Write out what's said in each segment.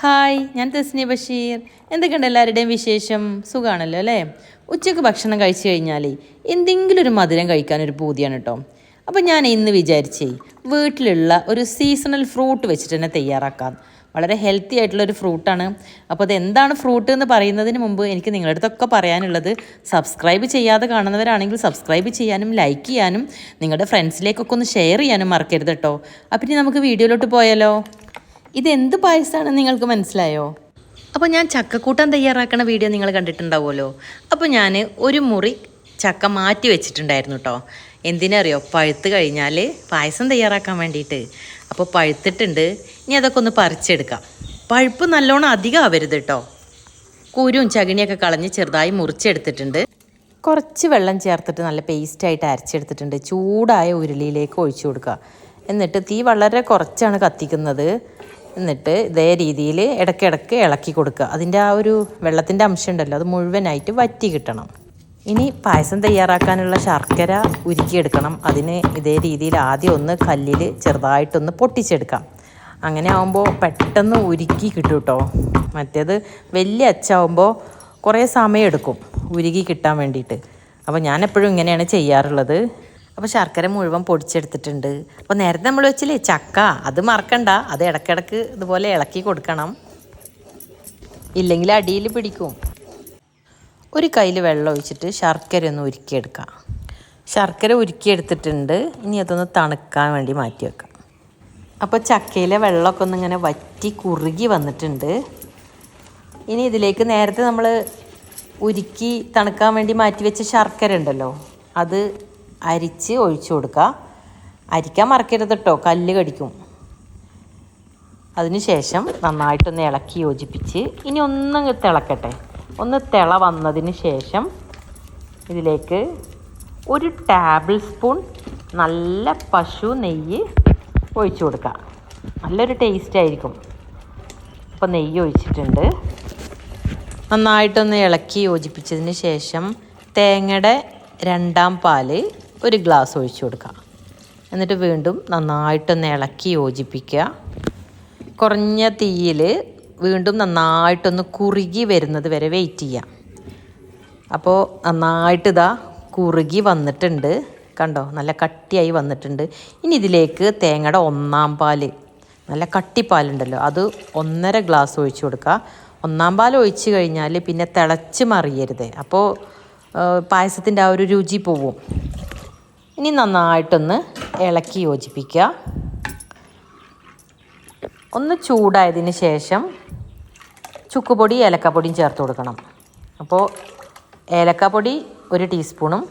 Hi ഞാൻ തസ്നി ബഷീർ. എന്തൊക്കെയുണ്ട് എല്ലാവരുടെയും വിശേഷം? സുഖമാണല്ലോ അല്ലേ? ഉച്ചയ്ക്ക് ഭക്ഷണം കഴിച്ചു കഴിഞ്ഞാൽ എന്തെങ്കിലും ഒരു മധുരം കഴിക്കാനൊരു പൂതിയാണ് കേട്ടോ. അപ്പോൾ ഞാൻ ഇന്ന് വിചാരിച്ചേ വീട്ടിലുള്ള ഒരു സീസണൽ ഫ്രൂട്ട് വെച്ചിട്ട് തന്നെ തയ്യാറാക്കാം. വളരെ ഹെൽത്തി ആയിട്ടുള്ള ഒരു ഫ്രൂട്ടാണ് അപ്പോൾ അത് എന്താണ് ഫ്രൂട്ട് എന്ന് പറയുന്നതിന് മുമ്പ് എനിക്ക് നിങ്ങളുടെ അടുത്തൊക്കെ പറയാനുള്ളത് സബ്സ്ക്രൈബ് ചെയ്യാതെ കാണുന്നവരാണെങ്കിൽ സബ്സ്ക്രൈബ് ചെയ്യാനും ലൈക്ക് ചെയ്യാനും നിങ്ങളുടെ ഫ്രണ്ട്സിലേക്കൊക്കെ ഒന്ന് ഷെയർ ചെയ്യാനും മറക്കരുത് കേട്ടോ. അപ്പം ഇനി നമുക്ക് വീഡിയോയിലോട്ട് പോയാലോ? ഇതെന്ത് പായസമാണ് നിങ്ങൾക്ക് മനസ്സിലായോ? അപ്പോൾ ഞാൻ ചക്കക്കൂട്ടം തയ്യാറാക്കുന്ന വീഡിയോ നിങ്ങൾ കണ്ടിട്ടുണ്ടാവുമല്ലോ. അപ്പോൾ ഞാൻ ഒരു മുറി ചക്ക മാറ്റി വെച്ചിട്ടുണ്ടായിരുന്നു കേട്ടോ എന്തിനറിയോ? പഴുത്ത് കഴിഞ്ഞാൽ പായസം തയ്യാറാക്കാൻ വേണ്ടിയിട്ട് അപ്പോൾ പഴുത്തിട്ടുണ്ട്. ഇനി അതൊക്കെ ഒന്ന് പറിച്ചെടുക്കാം. പഴുപ്പ് നല്ലോണം അധികം ആവരുത് കേട്ടോ കുരും ചകിണിയൊക്കെ കളഞ്ഞ് ചെറുതായി മുറിച്ചെടുത്തിട്ടുണ്ട്. കുറച്ച് വെള്ളം ചേർത്തിട്ട് നല്ല പേസ്റ്റായിട്ട് അരച്ചെടുത്തിട്ടുണ്ട്. ചൂടായ ഉരുളിയിലേക്ക് ഒഴിച്ചു കൊടുക്കുക. എന്നിട്ട് തീ വളരെ കുറച്ചാണ് കത്തിക്കുന്നത്. എന്നിട്ട് ഇതേ രീതിയിൽ ഇടയ്ക്കിടയ്ക്ക് ഇളക്കി കൊടുക്കുക. അതിന്റെ ആ ഒരു വെള്ളത്തിന്റെ അംശം ഉണ്ടല്ലോ അത് മുഴുവനായിട്ട് വറ്റി കിട്ടണം. ഇനി പായസം തയ്യാറാക്കാനുള്ള ശർക്കര ഉരുക്കിയെടുക്കണം. അതിന് ഇതേ രീതിയിൽ ആദ്യം ഒന്ന് കല്ലിൽ ചെറുതായിട്ടൊന്ന് പൊട്ടിച്ചെടുക്കാം. അങ്ങനെ ആകുമ്പോൾ പെട്ടെന്ന് ഉരുക്കി കിട്ടും കേട്ടോ. മറ്റേത് വലിയ അച്ചാവുമ്പോൾ കുറേ സമയമെടുക്കും ഉരുകി കിട്ടാൻ വേണ്ടിയിട്ട്. അപ്പോൾ ഞാൻ എപ്പോഴും ഇങ്ങനെയാണ് ചെയ്യാറുള്ളത്. അപ്പോൾ ശർക്കര മുഴുവൻ പൊടിച്ചെടുത്തിട്ടുണ്ട്. അപ്പോൾ നേരത്തെ നമ്മൾ വെച്ചില്ലേ ചക്ക അത് മറക്കണ്ട. അത് ഇടക്കിടക്ക് ഇതുപോലെ ഇളക്കി കൊടുക്കണം. ഇല്ലെങ്കിൽ അടിയിൽ പിടിക്കും. ഒരു കയ്യിൽ വെള്ളം ഒഴിച്ചിട്ട് ശർക്കര ഒന്ന് ഉരുക്കിയെടുക്കാം. ശർക്കര ഉരുക്കിയെടുത്തിട്ടുണ്ട്. ഇനി അതൊന്ന് തണുക്കാൻ വേണ്ടി മാറ്റി വെക്കാം. അപ്പോൾ ചക്കയിലെ വെള്ളമൊക്കെ ഒന്ന് ഇങ്ങനെ വറ്റി കുറുകി വന്നിട്ടുണ്ട്. ഇനി ഇതിലേക്ക് നേരത്തെ നമ്മൾ ഉരുക്കി തണുക്കാൻ വേണ്ടി മാറ്റി വെച്ച ശർക്കര ഉണ്ടല്ലോ അത് അരിച്ച് ഒഴിച്ചു കൊടുക്കുക. അരിക്കാൻ മറക്കരുത് കേട്ടോ കല്ല് കടിക്കും. അതിനുശേഷം നന്നായിട്ടൊന്ന് ഇളക്കി യോജിപ്പിച്ച് ഇനി ഒന്നങ്ങ് തിളക്കട്ടെ. ഒന്ന് തിള വന്നതിന് ശേഷം ഇതിലേക്ക് ഒരു ടേബിൾ സ്പൂൺ നല്ല പശു നെയ്യ് ഒഴിച്ചു കൊടുക്കുക. നല്ലൊരു ടേസ്റ്റ് ആയിരിക്കും. അപ്പോൾ നെയ്യ് ഒഴിച്ചിട്ടുണ്ട്. നന്നായിട്ടൊന്ന് ഇളക്കി യോജിപ്പിച്ചതിന് ശേഷം തേങ്ങയുടെ രണ്ടാം പാൽ ഒരു ഗ്ലാസ് ഒഴിച്ചു കൊടുക്കുക എന്നിട്ട് വീണ്ടും നന്നായിട്ടൊന്ന് ഇളക്കി യോജിപ്പിക്കുക. കുറഞ്ഞ തീയിൽ വീണ്ടും നന്നായിട്ടൊന്ന് കുറുകി വരുന്നത് വരെ വെയിറ്റ് ചെയ്യാം. അപ്പോൾ നന്നായിട്ട് ഇതാ കുറുകി വന്നിട്ടുണ്ട്. കണ്ടോ? നല്ല കട്ടിയായി വന്നിട്ടുണ്ട്. ഇനി ഇതിലേക്ക് തേങ്ങയുടെ ഒന്നാം പാൽ നല്ല കട്ടിപ്പാലുണ്ടല്ലോ അത് ഒന്നര ഗ്ലാസ് ഒഴിച്ചു കൊടുക്കുക. ഒന്നാം പാൽ ഒഴിച്ച് കഴിഞ്ഞാൽ പിന്നെ തിളച്ച് മറിയരുത്. അപ്പോൾ പായസത്തിന്റെ ആ ഒരു രുചി പോവും. ഇനി നന്നായിട്ടൊന്ന് ഇളക്കി യോജിപ്പിക്കുക. ഒന്ന് ചൂടായതിന് ശേഷം ചുക്കുപൊടി ഏലക്കപ്പൊടിയും ചേർത്ത് കൊടുക്കണം. അപ്പോൾ ഏലക്കപ്പൊടി ഒരു ടീസ്പൂണും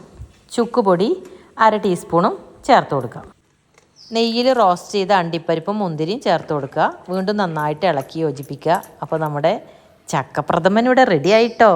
ചുക്കുപൊടി അര ടീസ്പൂണും ചേർത്ത് കൊടുക്കുക നെയ്യിൽ റോസ്റ്റ് ചെയ്ത അണ്ടിപ്പരിപ്പും മുന്തിരിയും ചേർത്ത് കൊടുക്കുക. വീണ്ടും നന്നായിട്ട് ഇളക്കി യോജിപ്പിക്കുക. അപ്പോൾ നമ്മുടെ ചക്കപ്രഥമൻ ഇവിടെ റെഡി ആയിട്ടോ?